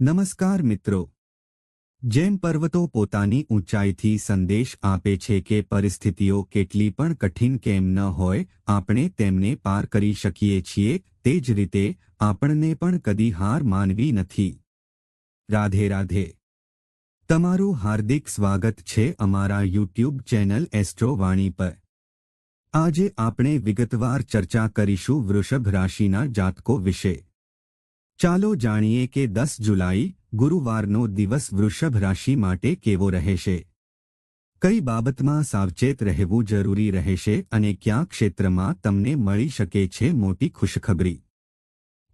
નમસ્કાર મિત્રો. જેમ પર્વતો પોતાની ઊંચાઈથી સંદેશ આપે છે કે પરિસ્થિતિઓ કેટલી પણ કઠિન કેમ ન હોય, આપણે તેમને પાર કરી શકીએ છીએ, તે જ રીતે આપણને પણ કદી હાર માનવી નથી. રાધે રાધે. તમારું હાર્દિક સ્વાગત છે અમારા યુટ્યુબ ચેનલ એસ્ટ્રો વાણી પર. આજે આપણે વિગતવાર ચર્ચા કરીશું વૃષભ રાશિના જાતકો વિશે. ચાલો જાણીએ કે દસ જુલાઈ, ગુરુવારનો દિવસ વૃષભ રાશિ માટે કેવો રહેશે? કઈ બાબતમાં સાવચેત રહેવું જરૂરી રહેશે અને કયા ક્ષેત્રમાં તમને મળી શકે છે મોટી ખુશખબરી?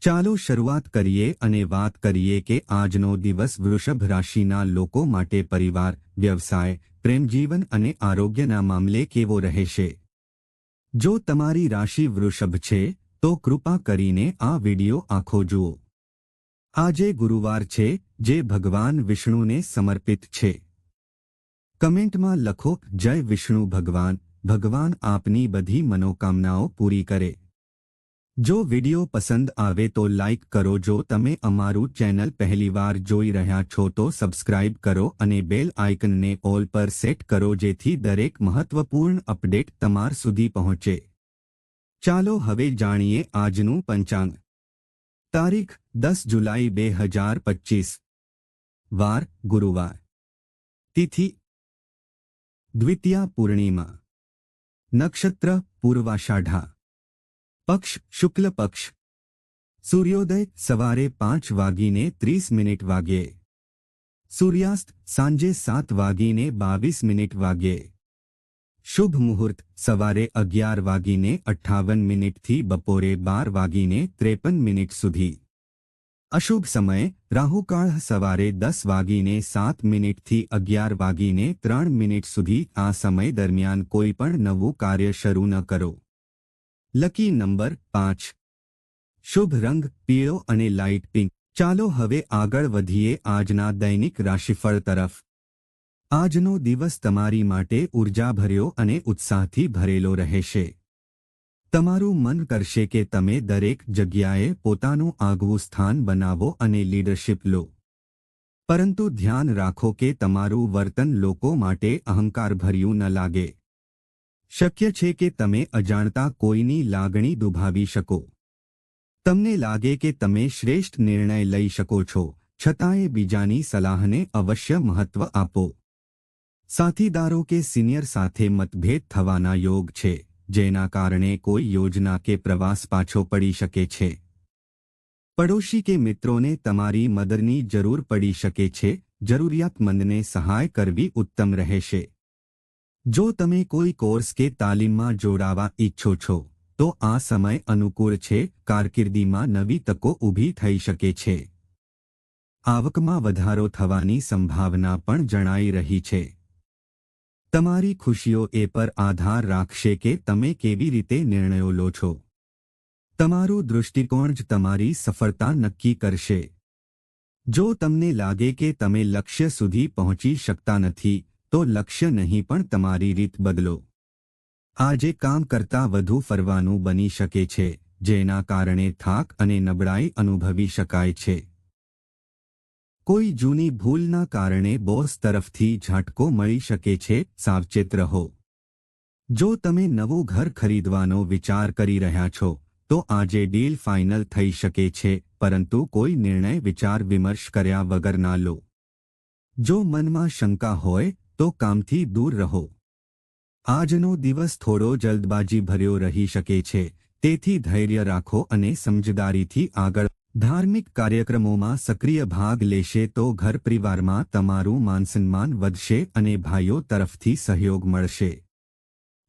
ચાલો શરૂઆત કરીએ અને વાત કરીએ કે આજનો દિવસ વૃષભ રાશિના લોકો માટે પરિવાર, વ્યવસાય, પ્રેમજીવન અને આરોગ્યના મામલે કેવો રહેશે? જો તમારી રાશિ વૃષભ છે, તો કૃપા કરીને આ વિડિયો આખો જુઓ. આજે ગુરુવાર છે, જે ભગવાન વિષ્ણુને સમર્પિત છે. કમેન્ટમાં લખો, જય વિષ્ણુ ભગવાન ભગવાન આપની બધી મનોકામનાઓ પૂરી કરે. જો વિડિયો પસંદ આવે તો લાઇક કરો, જો તમે અમારું ચેનલ પહેલીવાર જોઈ રહ્યા છો તો સબસ્ક્રાઇબ કરો અને બેલ આઇકનને ઓલ પર સેટ કરો જેથી દરેક મહત્વપૂર્ણ અપડેટ તમાર સુધી પહોંચે. ચાલો હવે જાણીએ આજનું પંચાંગ. તારીખ દસ જુલાઈ બે હજાર પચીસ વાર ગુરુવાર તિથિ દ્વિતીયા પૂર્ણિમા નક્ષત્ર પૂર્વાષાઢા પક્ષ શુક્લ પક્ષ સૂર્યોદય સવારે પાંચ વાગીને ત્રીસ મિનિટ વાગ્યે સૂર્યાસ્ત સાંજે સાત વાગીને બાવીસ મિનિટ વાગ્યે શુભ મુહૂર્ત, સવારે અગિયાર વાગીને અઠ્ઠાવન મિનિટથી બપોરે બાર વાગીને ત્રેપન મિનિટ સુધી. અશુભ સમય, રાહુકાળ સવારે દસ વાગીને સાત મિનિટથી અગિયાર વાગીને ત્રણ મિનિટ સુધી આ સમય દરમિયાન કોઈ પણ નવું કાર્ય શરૂ ન કરો. લકી નંબર પાંચ. શુભ રંગ, પીળો અને લાઇટ પિંક. ચાલો હવે આગળ વધીએ આજના દૈનિક રાશિફળ તરફ. આજનો દિવસ તમારી માટે ઉર્જાભર્યો અને ઉત્સાહથી ભરેલો રહેશે. તમારું મન કરશે કે તમે દરેક જગ્યાએ પોતાનું આગવું સ્થાન બનાવો અને લીડરશિપ લો. પરંતુ ધ્યાન રાખો કે તમારું વર્તન લોકો માટે અહંકારભર્યું ન લાગે. શક્ય છે કે તમે અજાણતા કોઈની લાગણી દુભાવી શકો. તમને લાગે કે તમે શ્રેષ્ઠ નિર્ણય લઈ શકો છો, છતાંય બીજાની સલાહને અવશ્ય મહત્વ આપો. સાથીદારો કે સિનિયર સાથે મતભેદ થવાના યોગ છે, જેના કારણે કોઈ યોજના કે પ્રવાસ પાછો પડી શકે છે. પડોશી કે મિત્રોને તમારી મદદની જરૂર પડી શકે છે, જરૂરિયાતમંદને સહાય કરવી ઉત્તમ રહેશે. જો તમે કોઈ કોર્સ કે તાલીમમાં જોડાવા ઈચ્છો છો, તો આ સમય અનુકૂળ છે, કારકિર્દીમાં નવી તકો ઊભી થઈ શકે છે. આવકમાં વધારો થવાની સંભાવના પણ જણાઈ રહી છે. તમારી ખુશીઓ એ પર આધાર રાખશે કે તમે કેવી રીતે નિર્ણયો લો છો. તમારું દૃષ્ટિકોણ જ તમારી સફળતા નક્કી કરશે. જો તમને લાગે કે તમે લક્ષ્ય સુધી પહોંચી શકતા નથી, તો લક્ષ્ય નહીં પણ તમારી રીત બદલો. આજે કામ કરતા વધુ ફરવાનું બની શકે છે, જેના કારણે થાક અને નબળાઈ અનુભવી શકાય છે. કોઈ જૂની ભૂલના કારણે બોસ તરફથી ઝાટકો મળી શકે છે, સાવચેત રહો. જો તમે નવું ઘર ખરીદવાનો વિચાર કરી રહ્યા છો, તો આજે ડીલ ફાઇનલ થઈ શકે છે, પરંતુ કોઈ નિર્ણય, વિચાર, વિમર્શ કર્યા વગર ના લો. જો મનમાં શંકા હોય, તો કામથી દૂર રહો. આજનો દિવસ થોડો જલ્દબાજી ભર્યો રહી શકે છે, તેથી ધૈર્ય રાખો અને સમજદારીથી આગળ ધાર્મિક કાર્યક્રમોમાં સક્રિય ભાગ લેશે તો ઘર પરિવારમાં તમારું માનસન્માન વધશે અને ભાઈઓ તરફથી સહયોગ મળશે.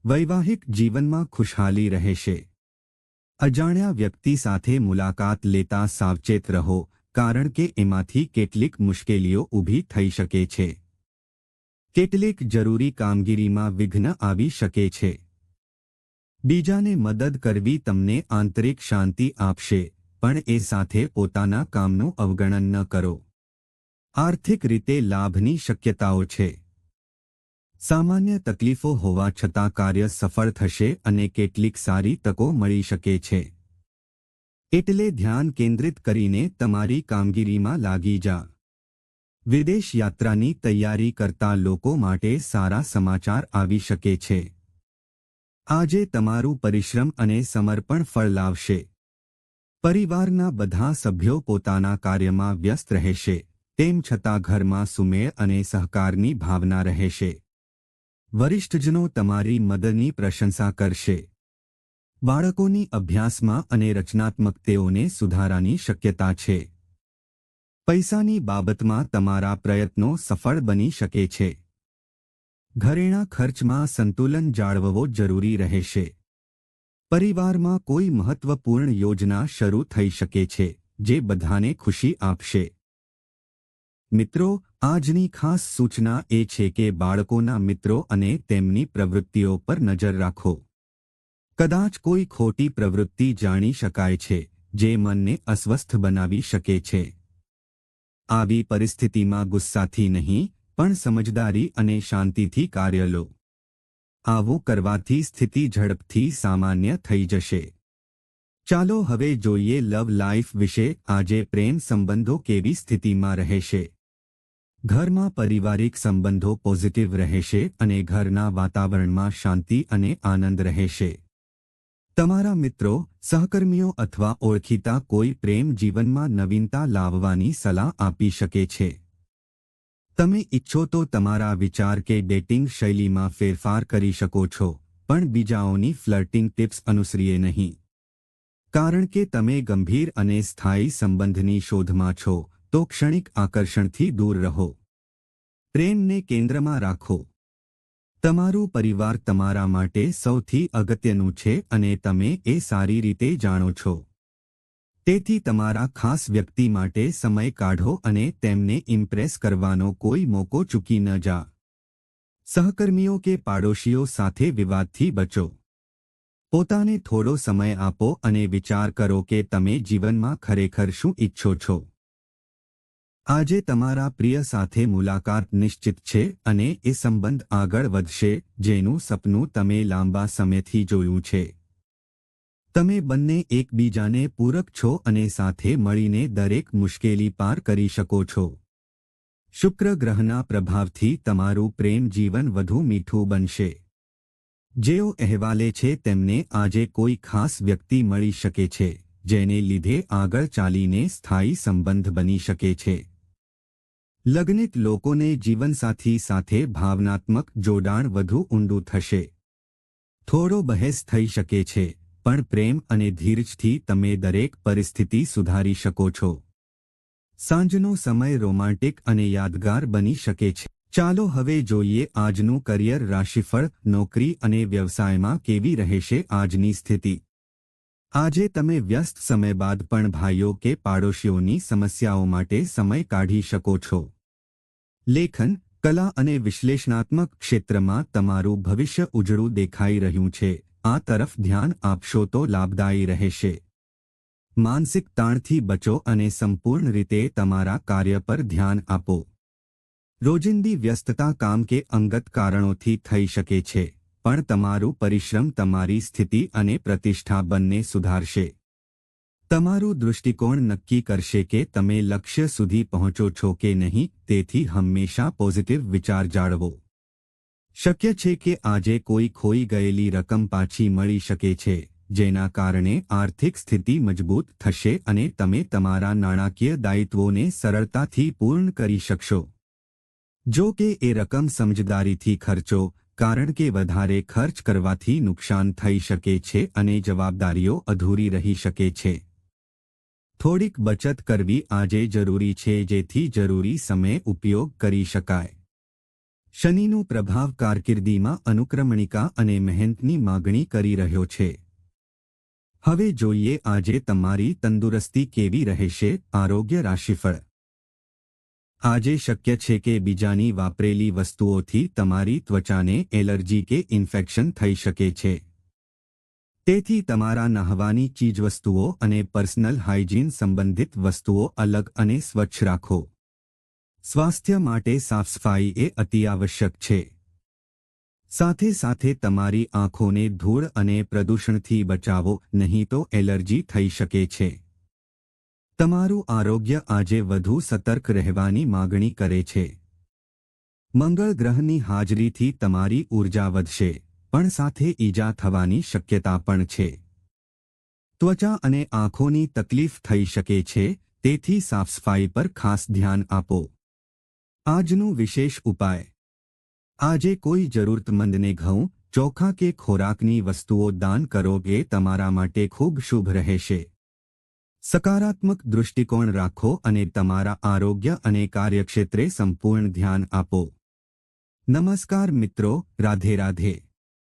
વૈવાહિક જીવનમાં ખુશહાલી રહેશે. અજાણ્યા વ્યક્તિ સાથે મુલાકાત લેતા સાવચેત રહો, કારણ કે એમાંથી કેટલીક મુશ્કેલીઓ ઊભી થઈ શકે છે. કેટલીક જરૂરી કામગીરીમાં વિઘ્ન આવી શકે છે. બીજાને મદદ કરવી તમને આંતરિક શાંતિ આપશે. પણ એ સાથે પોતાના કામનું અવગણન ન કરો. આર્થિક રીતે લાભની શક્યતાઓ છે. સામાન્ય તકલીફો હોવા છતાં કાર્ય સફળ થશે અને કેટલીક સારી તકો મળી શકે છે. એટલે ધ્યાન કેન્દ્રિત કરીને તમારી કામગીરીમાં લાગી જા. વિદેશ યાત્રાની તૈયારી કરતા લોકો માટે સારા સમાચાર આવી શકે છે. આજે તમારું પરિશ્રમ અને સમર્પણ ફળ લાવશે. પરિવારના બધા સભ્યો પોતાના કાર્યમાં વ્યસ્ત રહેશે, તેમ છતાં ઘરમાં સુમેળ અને સહકારની ભાવના રહેશે. વરિષ્ઠજનો તમારી મદદની પ્રશંસા કરશે. બાળકોની અભ્યાસમાં અને રચનાત્મકતાઓને સુધારાની શક્યતા છે. પૈસાની બાબતમાં તમારા પ્રયત્નો સફળ બની શકે છે. ઘરેણા ખર્ચમાં સંતુલન જાળવવો જરૂરી રહેશે. પરિવારમાં કોઈ મહત્વપૂર્ણ યોજના શરૂ થઈ શકે છે, જે બધાને ખુશી આપશે. મિત્રો, આજની ખાસ સૂચના એ છે કે બાળકોના મિત્રો અને તેમની પ્રવૃત્તિઓ પર નજર રાખો. કદાચ કોઈ ખોટી પ્રવૃત્તિ જાણી શકાય છે, જે મનને અસ્વસ્થ બનાવી શકે છે. આવી પરિસ્થિતિમાં ગુસ્સાથી નહીં, પણ સમજદારી અને શાંતિથી કાર્ય લો. આવું કરવાથી સ્થિતિ ઝડપથી સામાન્ય થઈ જશે. ચાલો હવે જોઈએ લવ લાઈફ વિશે, આજે પ્રેમ સંબંધો કેવી સ્થિતિમાં રહેશે? ઘરમાં પારિવારિક સંબંધો પોઝિટિવ રહેશે અને ઘરના વાતાવરણમાં શાંતિ અને આનંદ રહેશે. તમારા મિત્રો, સહકર્મીઓ અથવા ઓળખીતા કોઈ પ્રેમ જીવનમાં નવીનતા લાવવાની સલાહ આપી શકે છે. તમે ઈચ્છો તો તમારા વિચાર કે ડેટિંગ શૈલીમાં ફેરફાર કરી શકો છો, પણ બીજાઓની ફ્લર્ટિંગ ટિપ્સ અનુસરીએ નહીં. કારણ કે તમે ગંભીર અને સ્થાયી સંબંધની શોધમાં છો, તો ક્ષણિક આકર્ષણથી દૂર રહો. પ્રેમને કેન્દ્રમાં રાખો. તમારું પરિવાર તમારા માટે સૌથી અગત્યનું છે અને તમે એ સારી રીતે જાણો છો. તેથી તમારા ખાસ વ્યક્તિ માટે સમય કાઢો અને તેમને ઇમ્પ્રેસ કરવાનો કોઈ મોકો ચૂકી ન જા. સહકર્મીઓ કે પાડોશીઓ સાથે વિવાદથી બચો. પોતાને થોડો સમય આપો અને વિચાર કરો કે તમે જીવનમાં ખરેખર શું ઈચ્છો છો. આજે તમારા પ્રિય સાથે મુલાકાત નિશ્ચિત છે અને એ સંબંધ આગળ વધશે, જેનું સપનું તમે લાંબા સમયથી જોયું છે. તમે બંને એકબીજાને પૂરક છો અને સાથે મળીને દરેક મુશ્કેલી પાર કરી શકો છો. શુક્ર ગ્રહના પ્રભાવથી તમારું પ્રેમ જીવન વધુ મીઠું બનશે. જેઓ અહેવાલે છે તેમને આજે કોઈ ખાસ વ્યક્તિ મળી શકે છે, જેને લીધે આગળ ચાલીને સ્થાયી સંબંધ બની શકે છે. લગ્નિત લોકોને જીવનસાથી સાથે ભાવનાત્મક જોડાણ વધુ ઊંડું થશે. થોડો બહેસ થઈ શકે છે. પણ પ્રેમ અને ધીરજથી તમે દરેક પરિસ્થિતિ સુધારી શકો છો. સાંજનો સમય રોમાન્ટિક અને યાદગાર બની શકે છે. ચાલો હવે જોઈએ આજનું કરિયર રાશિફળ, નોકરી અને વ્યવસાયમાં કેવી રહેશે આજની સ્થિતિ. આજે તમે વ્યસ્ત સમય બાદ પણ ભાઈઓ કે પાડોશીઓની સમસ્યાઓ માટે સમય કાઢી શકો છો. લેખન, કલા અને વિશ્લેષણાત્મક ક્ષેત્રમાં તમારું ભવિષ્ય ઉજળું દેખાઈ રહ્યું છે. આ તરફ ધ્યાન આપશો તો લાભદાયી રહેશે. માનસિક તાણથી બચો અને સંપૂર્ણ રીતે તમારા કાર્ય પર ધ્યાન આપો. રોજિંદી વ્યસ્તતા કામ કે અંગત કારણોથી થઈ શકે છે, પણ તમારું પરિશ્રમ તમારી સ્થિતિ અને પ્રતિષ્ઠા બંને સુધારશે. તમારું દૃષ્ટિકોણ નક્કી કરશે કે તમે લક્ષ્ય સુધી પહોંચો છો કે નહીં, તેથી હંમેશા પોઝિટિવ વિચાર જાળવો. શક્ય છે કે આજે કોઈ ખોઈ ગયેલી રકમ પાછી મળી શકે છે, જેના કારણે આર્થિક સ્થિતિ મજબૂત થશે અને તમે તમારા નાણાકીય દાયિત્વોને સરળતાથી પૂર્ણ કરી શકશો. જો કે એ રકમ સમજદારીથી ખર્ચો, કારણ કે વધારે ખર્ચ કરવાથી નુકસાન થઈ શકે છે અને જવાબદારીઓ અધૂરી રહી શકે છે. થોડીક બચત કરવી આજે જરૂરી છે જેથી જરૂરી સમય ઉપયોગ કરી શકાય. શનિનું પ્રભાવ કારકિર્દીમાં અનુક્રમણિકા અને મહેનતની માગણી કરી રહ્યો છે. હવે જોઈએ આજે તમારી તંદુરસ્તી કેવી રહેશે, આરોગ્ય રાશિફળ. આજે શક્ય છે કે બીજાની વાપરેલી વસ્તુઓથી તમારી ત્વચાને એલર્જી કે ઇન્ફેક્શન થઈ શકે છે. તેથી તમારા નહાવાની ચીજવસ્તુઓ અને પર્સનલ હાઇજીન સંબંધિત વસ્તુઓ અલગ અને સ્વચ્છ રાખો. સ્વાસ્થ્ય માટે સાફસફાઈ એ અતિ આવશ્યક છે. સાથે સાથે તમારી આંખોને ધૂળ અને પ્રદૂષણથી બચાવો, નહીં તો એલર્જી થઈ શકે છે. તમારું આરોગ્ય આજે વધુ સતર્ક રહેવાની માગણી કરે છે. મંગળ ગ્રહની હાજરીથી તમારી ઊર્જા વધશે, પણ સાથે ઈજા થવાની શક્યતા પણ છે. ત્વચા અને આંખોની તકલીફ થઈ શકે છે, તેથી સાફસફાઈ પર ખાસ ધ્યાન આપો. આજનું વિશેષ ઉપાય. આજે કોઈ જરૂરતમંદને ઘઉં, ચોખા કે ખોરાકની વસ્તુઓ દાન કરો એ તમારા માટે ખૂબ શુભ રહેશે. સકારાત્મક દૃષ્ટિકોણ રાખો અને તમારા આરોગ્ય અને કાર્યક્ષેત્રે સંપૂર્ણ ધ્યાન આપો. નમસ્કાર મિત્રો, રાધે રાધે.